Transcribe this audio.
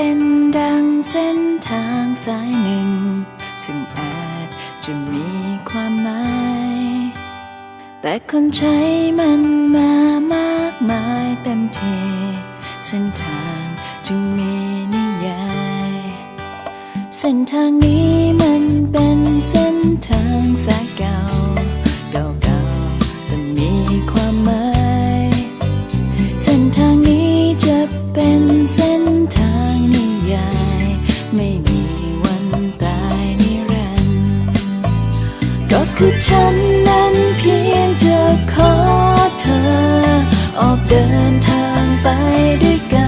เป็นดังเส้นทางสายหนึ่ง ซึ่งอาจจะมีความหมาย แต่คนใช้มันมามากมายเต็มทีเส้นทางจึงมีนิยาย เส้นทางนี้มัน ไม่มีวันตายนิรันก็คือฉันนั้นเพียงจะขอเธอ ออกเดินทางไปด้วยกัน